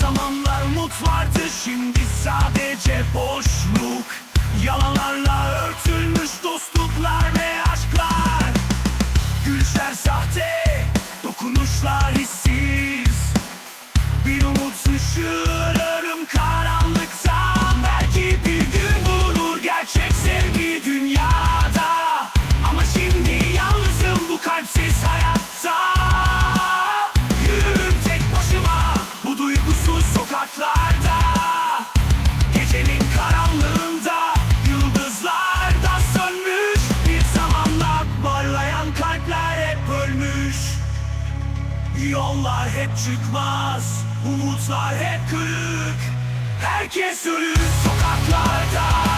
zamanlar umut vardı Şimdi sadece boşluk. Yalanlarla Gülüşler sahte, dokunuşlar hissiz. Bir umut ışığırım karanlıkta. Belki bir gün bulur gerçek sevgi dünyada. Ama şimdi yalnızım bu kalpsiz hayatta. Yürürüm tek başıma bu duygusuz sokaklarda Yollar hep çıkmaz, umutlar hep kırık. Herkes ölür sokaklarda